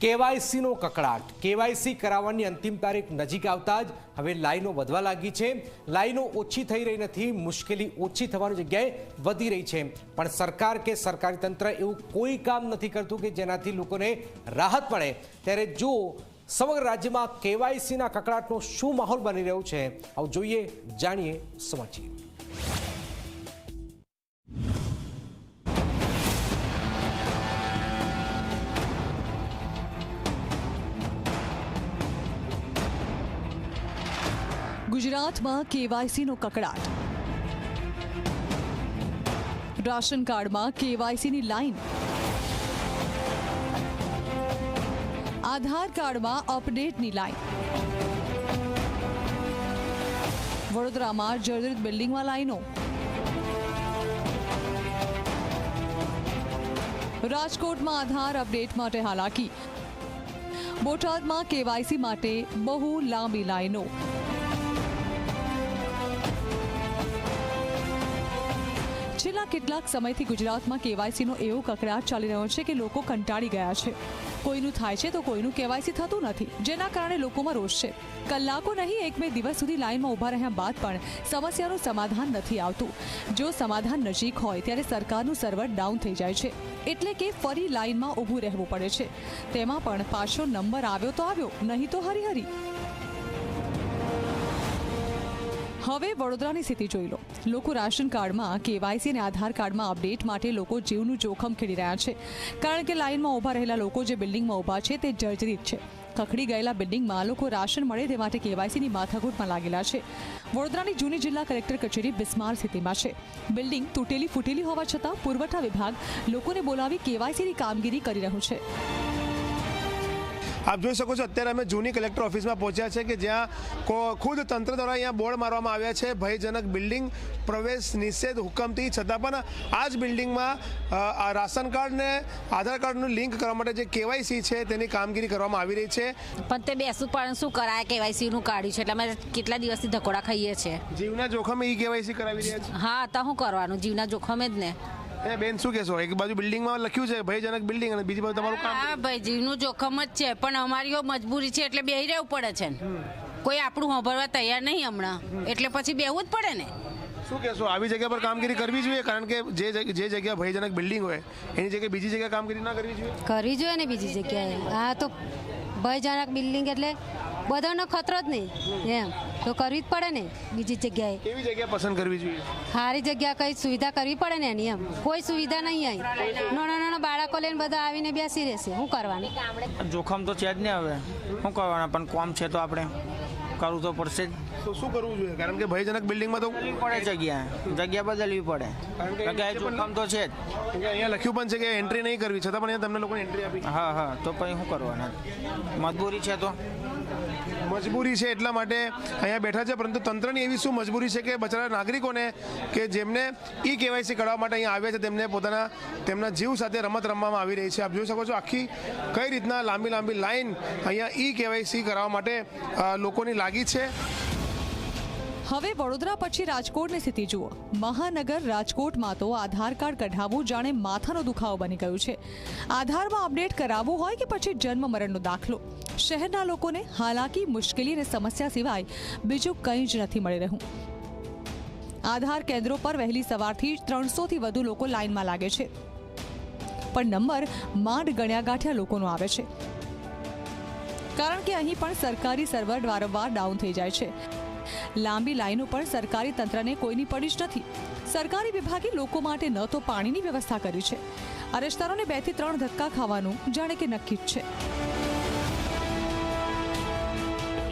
કેવાયસીનો કકડાટ. કેવાયસી કરાવવાની અંતિમ તારીખ નજીક આવતા જ હવે લાઈનો વધવા લાગી છે. લાઈનો ઓછી થઈ રહી નથી, મુશ્કેલી ઓછી થવાની જગ્યાએ વધી રહી છે. પણ સરકાર કે સરકારી તંત્ર એવું કોઈ કામ નથી કરતું કે જેનાથી લોકોને રાહત મળે. ત્યારે જો સમગ્ર રાજ્યમાં કેવાયસીના કકડાટનો શું માહોલ બની રહ્યો છે, આવું જોઈએ, જાણીએ સમજીએ ગુજરાતમાં કેવાયસીનો કકડાટ. રાશન કાર્ડમાં કેવાયસીની લાઈન. આધાર કાર્ડમાં અપડેટની લાઈન. વડોદરામાં જર્જરિત બિલ્ડિંગમાં લાઈનો. રાજકોટમાં આધાર અપડેટ માટે હાલાકી. બોટાદમાં કેવાયસી માટે બહુ લાંબી લાઈનો. છેલ્લા કેટલાક સમયથી ગુજરાતમાં કેવાયસીનો એવો કકડાટ ચાલી રહ્યો છે કે લોકો કંટાળી ગયા છે. કોઈનું થાય છે તો કોઈનું કેવાયસી થતું નથી. જેના કારણે લોકોમાં રોષ છે. કલાકો નહીં, એક બે દિવસ સુધી લાઈનમાં ઊભા રહ્યા બાદ પણ સમસ્યાનું સમાધાન નથી આવતું. જો સમાધાન નજીક હોય, ત્યારે સરકારનું સર્વર ડાઉન થઈ જાય છે. એટલે કે ફરી લાઈનમાં ઊભું રહેવું પડે છે. તેમાં પણ પાછો નંબર આવ્યો તો આવ્યો, નહીં તો હરી હવે વડોદરાની સ્થિતિ જોઈ લો. લોકો રાશન કાર્ડમાં, કેવાયસી અને આધાર કાર્ડમાં અપડેટ માટે લોકો જીવનું જોખમ ખેડી રહ્યા છે. કારણ કે લાઇનમાં ઊભા રહેલા લોકો જે બિલ્ડિંગમાં ઊભા છે તે જર્જરિત છે. ખખડી ગયેલા બિલ્ડિંગમાં લોકો રાશન મળે તે માટે કેવાયસીની માથાકૂટમાં લાગેલા છે. વડોદરાની જૂની જિલ્લા કલેક્ટર કચેરી બિસ્માર સ્થિતિમાં છે. બિલ્ડિંગ તૂટેલી ફૂટેલી હોવા છતાં પુરવઠા વિભાગ લોકોને બોલાવી કેવાયસીની કામગીરી કરી રહ્યું છે. આપ જોઈ શકો છો અત્યારે અમે જૂની કલેક્ટર ઓફિસમાં પહોંચ્યા છે કે જ્યાં કો- ખુદ તંત્ર દ્વારા અહીંયા બોર્ડ મારવામાં આવ્યા છે ભયજનક બિલ્ડિંગ પ્રવેશ નિષેધ હુકમથી. છતાં પણ આ જ બિલ્ડિંગમાં રાશન કાર્ડ ને આધાર કાર્ડનું લિંક કરવા માટે જે કેવાયસી છે તેની કામગીરી કરવામાં આવી રહી છે. પણ તે બેસું પણ શું કરાય? કેવાયસી નું કાઢ્યું છે. એટલે અમે કેટલા દિવસથી ધકોડા ખાઈએ છીએ જીવના જોખમે ઈ કેવાયસી કરાવી રહ્યા છે? હા તો શું કરવાનું? જીવના જોખમે જ ને. એ બેન શું કહેશો? એક બાજુ બિલ્ડિંગમાં લખ્યું છે ભયજનક બિલ્ડિંગ અને બીજી બાજુ તમારું કામ? હા ભાઈ જીવનું જોખમ જ છે પણ અમારી મજબૂરી છે એટલે બેહી રહેવું પડે છે. ને કોઈ આપણું સાંભળવા તૈયાર નહીં હમણાં એટલે પછી બેહવું જ પડે ને. શું કહેશો? આવી જગ્યા પર કામગીરી કરવી જોઈએ કારણ કે જે જે જગ્યા ભયજનક બિલ્ડિંગ હોય એની જગ્યાએ બીજી જગ્યાએ કામગીરી ના કરવી જોઈએ? કરવી જોઈએ ને બીજી જગ્યાએ. હા તો ભયજનક બિલ્ડિંગ એટલે બધાનો ખતરો જ નહીં. એમ. તો કરવી જ પડે ને બીજી જગ્યાએ. કેવી જગ્યા પસંદ કરવી જોઈએ? સારી જગ્યા કઈ સુવિધા કરવી પડે ને એની એમ. કોઈ સુવિધા નહીં અહીં નાના નાના બાળકો લઈને બધા આવીને બેસી રહેશે. શું કરવાનું? જોખમ તો છે જ ને હવે. શું કરવાના? પણ કોમ છે તો આપણે. કરવું તો પડશે જ. તો શું કરવું જોઈએ? કારણ કે ભયજનક બિલ્ડિંગમાં તો પડે જગ્યા. જગ્યા બદલવી પડે. કારણ કે આ તો છે જ. અહીંયા લખ્યું પણ છે કે એન્ટ્રી નહીં કરવી. છતાં પણ અહીંયા તમને લોકોને એન્ટ્રી આપી. હા હા. તો પછી શું કરવાના? મજબૂરી છે તો. મજબૂરી છે એટલા માટે અહીંયા બેઠા છે, પરંતુ તંત્રની એવી શું મજબૂરી છે કે બચારા નાગરિકોને કે જેમને ઈ કેવાયસી કરવા માટે અહીંયા આવ્યા છે, તેમને પોતાના, તેમના જીવ સાથે રમત રમવામાં આવી રહી છે. આપ જોઈ શકો છો આખી કઈ રીતના લાંબી લાંબી લાઈન અહીંયા ઈ કેવાયસી કરાવવા માટે લોકોની લાગી છે. હવે વડોદરા પછી રાજકોટની સ્થિતિ જુઓ. મહાનગર રાજકોટમાં તો આધાર કાર્ડ કઢાવવું જાણે માથાનો દુખાવો બની ગયું છે. આધારમાં અપડેટ કરાવવું હોય કે પછી જન્મ મરણનો દાખલો? શહેરના લોકોને હાલાકી, મુશ્કેલી અને સમસ્યા સિવાય બીજું કંઈ જ નથી મળી રહ્યું. આધાર કેન્દ્રો પર વહેલી સવારથી ત્રણસોથી વધુ લોકો લાઇનમાં લાગે છે. પણ નંબર માંડ ગણ્યા ગાંઠ્યા લોકોનો આવે છે. કારણ કે અહીં પણ સરકારી સર્વર વારંવાર ડાઉન થઈ જાય છે. લાંબી લાઈનો પણ સરકારી તંત્રને કોઈની પડી જ નથી. સરકારી વિભાગે લોકો માટે ન તો પાણીની વ્યવસ્થા કરી છે. અરજદારોને બેથી ત્રણ ધક્કા ખાવાનું જાણે કે નક્કી જ છે.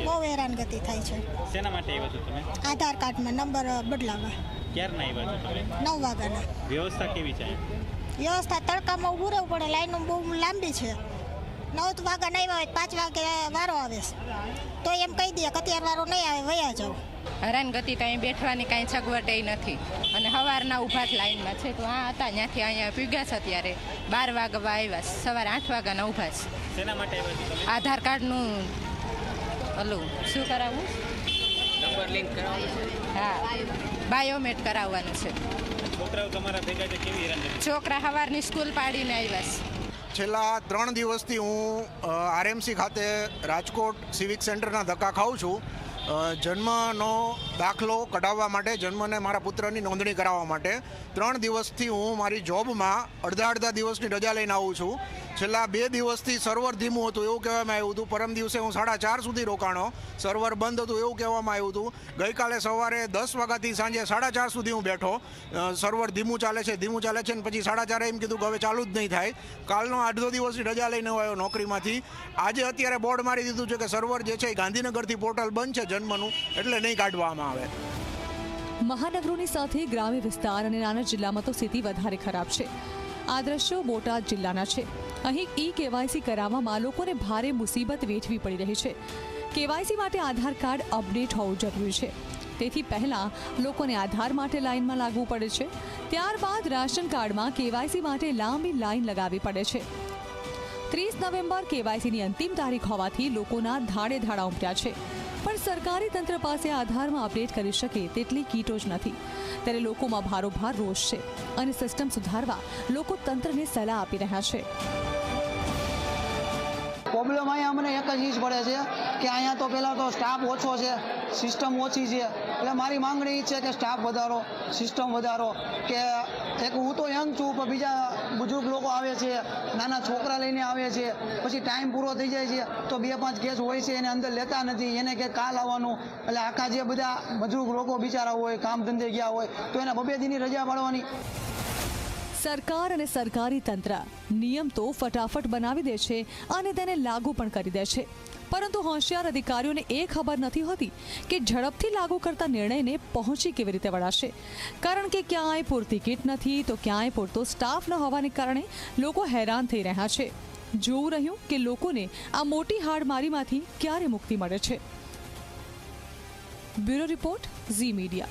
બહુ હેરાનગતિ થાય છે. શેના માટે આવ્યા છો તમે? આધાર કાર્ડમાં નંબર બદલાવા. ક્યારના આવ્યા છો તમે? નવ વાગ્યાના. વ્યવસ્થા કેવી છે? વ્યવસ્થા તડકામાં ઊભું રહેવું પડે લાઈનો બહુ લાંબી છે. નવ વાગ્યા નહીં આવે પાંચ વાગે વારો આવે તો એમ કહી દે કે અત્યારે વારો નહીં આવે વયા જાઉં હેરાન ગતિ તો અહીં બેઠવાની કાંઈ સગવડ નથી. અને સવારના ઊભા જ લાઈનમાં છે. તો આ હતા ત્યાંથી અહીંયા પીગ્યા છે અત્યારે. બાર વાગવા આવ્યા. સવારે આઠ વાગ્યાના ઊભા છે. આધાર કાર્ડનું ઓલું શું કરાવવું? નંબર લિંક કરાવવું હા. બાયોમેટ કરાવવાનું છે. છોકરા સવારની સ્કૂલ પાડીને આવ્યા છે. છેલ્લા ત્રણ દિવસથી હું આરએમસી ખાતે રાજકોટ સિવિક સેન્ટરના ધક્કા ખાઉં છું. જન્મનો દાખલો કઢાવવા માટે, જન્મને મારા પુત્રની નોંધણી કરાવવા માટે. ત્રણ દિવસથી હું મારી જોબમાં અડધા અડધા દિવસની રજા લઈને આવું છું. છેલ્લા બે દિવસથી સર્વર ધીમું હતું, એવું કહેવામાં આવ્યું હતું. પરમ દિવસે હું સાડા ચાર સુધી રોકાણો, સર્વર બંધ હતું, એવું કહેવામાં આવ્યું હતું. ગઈકાલે સવારે દસ વાગ્યાથી સાંજે સાડા ચાર સુધી હું બેઠો. સર્વર ધીમું ચાલે છે, ધીમું ચાલે છે ને પછી સાડા ચારે એમ કીધું કે હવે ચાલુ જ નહીં થાય. કાલનો અડધો દિવસની રજા લઈને આવ્યો નોકરીમાંથી. આજે અત્યારે બોર્ડ મારી દીધું છે કે સર્વર જે છે એ ગાંધીનગરથી પોર્ટલ બંધ છે જન્મનું એટલે નહીં કાઢવામાં આવે. મહાનગરોની સાથે ગ્રામ્ય વિસ્તાર અને નાના જિલ્લામાં તો સ્થિતિ વધારે ખરાબ છે. આ દ્રશ્યો બોટાદ જિલ્લાના છે. અહીં ઈ કેવાયસી કરાવવામાં લોકોને ભારે મુસીબત વેઠવી પડી રહી છે. કેવાયસી માટે આધાર કાર્ડ અપડેટ હોવું જરૂરી છે. તેથી પહેલા લોકોને આધાર માટે લાઇનમાં લાગવું પડે છે. ત્યારબાદ રાશન કાર્ડમાં કેવાયસી માટે લાંબી લાઇન લગાવવી પડે છે. ત્રીસ નવેમ્બર કેવાયસીની અંતિમ તારીખ હોવાથી લોકોના ધાડે ધાડા ઉમટ્યા છે. પણ સરકારી તંત્ર પાસે આધારમાં અપડેટ કરી શકે તેટલી કીટો જ નથી. ત્યારે લોકોમાં ભારોભાર રોષ છે અને સિસ્ટમ સુધારવા લોકો તંત્રને સલાહ આપી રહ્યા છે. પ્રોબ્લેમ અહીંયા અમને એક જ ચીજ પડે છે કે અહીંયા તો પહેલાં તો સ્ટાફ ઓછો છે સિસ્ટમ ઓછી છે. એટલે મારી માંગણી છે કે સ્ટાફ વધારો સિસ્ટમ વધારો. કે એક હું તો યંગ છું, પણ બીજા બુઝુર્ગ લોકો આવે છે, નાના છોકરા લઈને આવે છે, પછી ટાઈમ પૂરો થઈ જાય છે, તો બે પાંચ કેસ હોય છે, એને અંદર લેતા નથી, એને કે કાલ આવવાનું. એટલે આખા જે બધા બુઝુર્ગ લોકો બિચારા હોય, કામ ધંધે ગયા હોય, તો એના બબે દીની રજા પાડવાની. સરકાર અને સરકારી તંત્ર નિયમ તો ફટાફટ બનાવી દે છે અને તેને લાગુ પણ કરી દે છે. પરંતુ હોશિયાર અધિકારીઓને એ ખબર નથી હોતી કે ઝડપથી લાગુ કરતા નિર્ણયને પહોંચી કેવી રીતે વળાશે. કારણ કે ક્યાંય પૂરતી કીટ નથી તો ક્યાંય પૂરતો સ્ટાફ ન હોવાને કારણે લોકો હેરાન થઈ રહ્યા છે. જોવું રહ્યું કે લોકોને આ મોટી હાડમારીમાંથી ક્યારે મુક્તિ મળે છે. Bureau report Zee media.